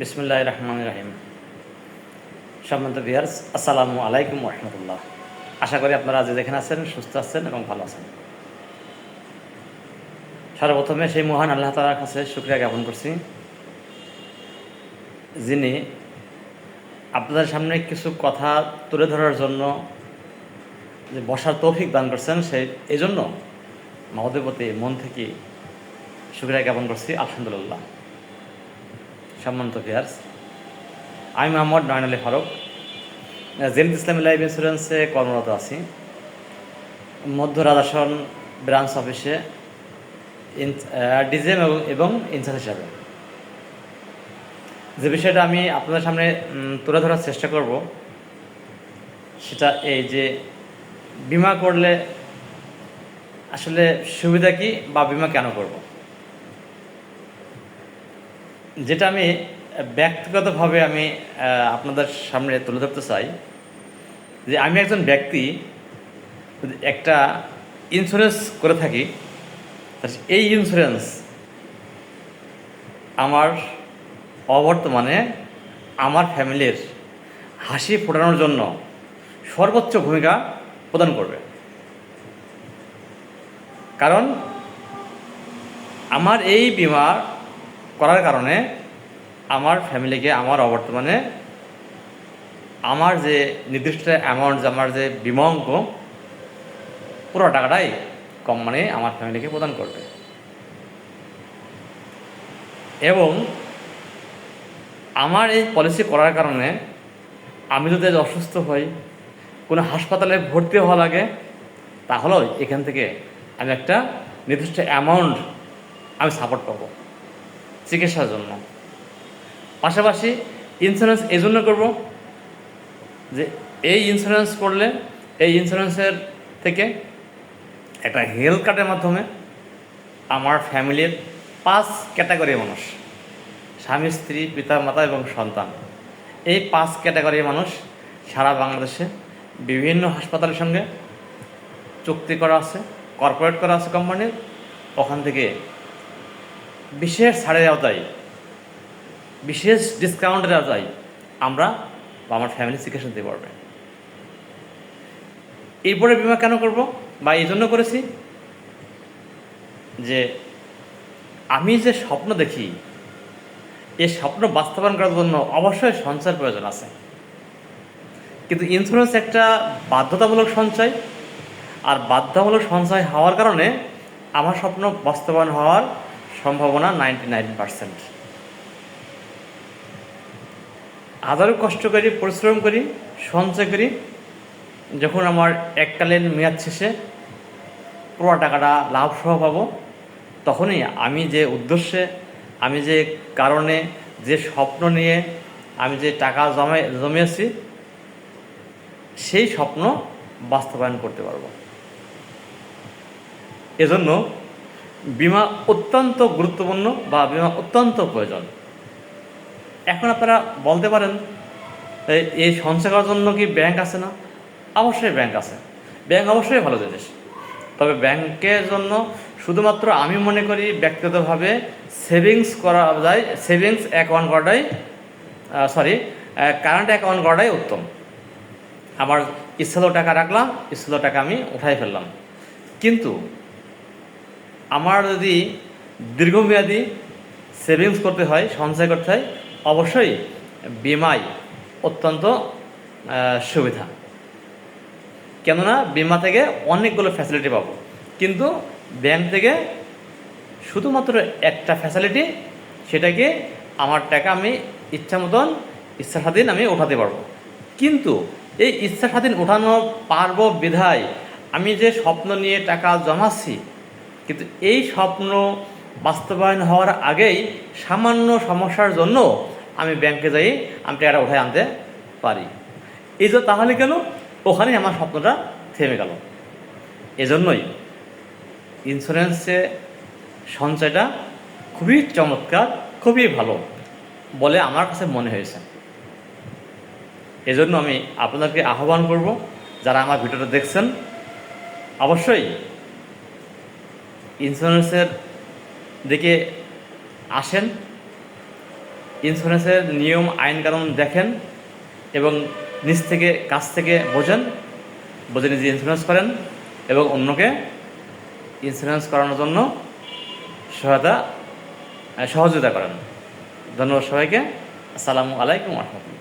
বিসমুল্লাহ রহমান রাহিম। সম্মানিত ভিয়ার্স আসসালামু আলাইকুম রহমতুল্লাহ। আশা করি আপনারা যে যেখানে আছেন, সুস্থ আছেন এবং ভালো আছেন। সর্বপ্রথমে সেই মহান আল্লাহ তালার কাছে শুক্রিয়া জ্ঞাপন করছি, যিনি আপনাদের সামনে কিছু কথা তুলে ধরার জন্য যে বসার তৌফিক দান করছেন, সেই এই জন্য মহোদয় মন থেকে শুক্রিয়া জ্ঞাপন করছি, আলহামদুলিল্লাহ। সম্মানিত ভিয়ার্স আমি মোহাম্মদ নয়ন আলী ফারুক জেনিত ইসলামী লাইফ ইন্স্যুরেন্সে কর্মরত আছি। মধ্য রাজাসন ব্রাঞ্চ অফিসে ডিজিএম এবং ইনচার্জ হিসাবে। যে বিষয়টা আমি আপনাদের সামনে তুলে ধরার চেষ্টা করব, সেটা এই যে বিমা করলে আসলে সুবিধা কি বা বিমা কেন করব? যেটা আমি ব্যক্তিগতভাবে আমি আপনাদের সামনে তুলে ধরতে চাই, যে আমি একজন ব্যক্তি একটা ইন্স্যুরেন্স করে থাকি এই ইন্স্যুরেন্স আমার অবর্তমানে আমার ফ্যামিলির হাসি ফোটানোর জন্য সর্বোচ্চ ভূমিকা প্রদান করবে। কারণ আমার এই বিমা করার কারণে আমার ফ্যামিলিকে, আমার অবর্তমানে আমার যে নির্দিষ্ট অ্যামাউন্ট আমার যে বিমা অঙ্ক, পুরো টাকাটাই কোম্পানি আমার ফ্যামিলিকে প্রদান করবে। এবং আমার এই পলিসি করার কারণে আমি যদি অসুস্থ হই, কোনো হাসপাতালে ভর্তি হওয়া লাগে, তাহলেও এখান থেকে আমি একটা নির্দিষ্ট অ্যামাউন্ট আমি সাপোর্ট পাবো। চিকিৎসার জন্য। পাশাপাশি ইন্স্যুরেন্স এই জন্য করব যে এই ইন্স্যুরেন্স করলে এই ইন্স্যুরেন্সের থেকে একটা হেলথ কার্ডের মাধ্যমে আমার ফ্যামিলির পাঁচ ক্যাটাগরির মানুষ, স্বামী, স্ত্রী পিতা মাতা এবং সন্তান। এই পাঁচ ক্যাটাগরির মানুষ সারা বাংলাদেশে বিভিন্ন হাসপাতালের সঙ্গে চুক্তি করা আছে কর্পোরেট করা আছে কোম্পানির ওখান থেকে বিশেষ ছাড়ের আওতায়, বিশেষ ডিসকাউন্টের আওতায় আমরা বা আমার ফ্যামিলি চিকিৎসা দিতে পারবে। এরপরে বিমা কেন করব? বা এই জন্য করেছি যে আমি যে স্বপ্ন দেখি এই স্বপ্ন বাস্তবায়ন করার জন্য অবশ্যই সঞ্চয়ের প্রয়োজন আছে। কিন্তু ইন্স্যুরেন্স একটা বাধ্যতামূলক সঞ্চয়, আর বাধ্যতামূলক সঞ্চয় হওয়ার কারণে আমার স্বপ্ন বাস্তবায়ন হওয়ার সম্ভাবনা নাইনটি নাইন পার্সেন্ট। আদারও কষ্ট করি, পরিশ্রম করি, সঞ্চয় করি, যখন আমার এককালীন মেয়াদ শেষে পুরো টাকাটা লাভ সহ পাবো, তখনই আমি যে উদ্দেশ্যে, আমি যে কারণে, যে স্বপ্ন নিয়ে আমি যে টাকা জমে জমিয়েছি, সেই স্বপ্ন বাস্তবায়ন করতে পারব। এজন্য বিমা অত্যন্ত গুরুত্বপূর্ণ বা বিমা অত্যন্ত প্রয়োজন। এখন আপনারা বলতে পারেন এই- সঞ্চয় করার জন্য কি ব্যাংক আছে না? অবশ্যই ব্যাংক আছে। ব্যাংক অবশ্যই ভালো জিনিস। তবে ব্যাংকের জন্য শুধুমাত্র আমি মনে করি ব্যক্তিগতভাবে সেভিংস করা যায়, সেভিংস অ্যাকাউন্ট করাটাই সরি কারেন্ট অ্যাকাউন্ট করাটাই উত্তম। আমার ইচ্ছালো টাকা রাখলাম ইচ্ছালো টাকা আমি উঠাই ফেললাম। কিন্তু আমার যদি দীর্ঘমেয়াদী সেভিংস করতে হয়, সঞ্চয় করতে হয়, অবশ্যই বিমাই অত্যন্ত সুবিধা। কেননা বিমা থেকে অনেকগুলো ফ্যাসিলিটি পাবো। কিন্তু ব্যাংক থেকে শুধুমাত্র একটা ফ্যাসিলিটি সেটাকে আমার টাকা আমি ইচ্ছা মতন ইচ্ছা স্বাধীন আমি ওঠাতে পারব। কিন্তু এই ইচ্ছা স্বাধীন ওঠানো পারব বিধায় আমি যে স্বপ্ন নিয়ে টাকা জমাচ্ছি কিন্তু এই স্বপ্ন বাস্তবায়ন হওয়ার আগেই সামান্য সমস্যার জন্য আমি ব্যাংকে যাই, আমি টাকাটা উঠায় আনতে পারি। এই যে তাহলে কেন ওখানেই আমার স্বপ্নটা থেমে গেল। এজন্যই ইন্স্যুরেন্সে সঞ্চয়টা খুবই চমৎকার, খুবই ভালো বলে আমার কাছে মনে হয়েছে। এজন্য আমি আপনাদেরকে আহ্বান করব, যারা আমার ভিডিওটা দেখছেন, অবশ্যই ইন্স্যুরেন্সের দিকে আসেন, ইন্স্যুরেন্সের নিয়ম, আইন, কানুন দেখেন এবং নিজ থেকে, কাছ থেকে বোঝেন, বুঝে নিজে ইন্স্যুরেন্স করেন এবং অন্যকে ইন্স্যুরেন্স করানোর জন্য সহায়তা, সহযোগিতা করেন। ধন্যবাদ সবাইকে। আসসালামু আলাইকুম রহমতুল্লাহ।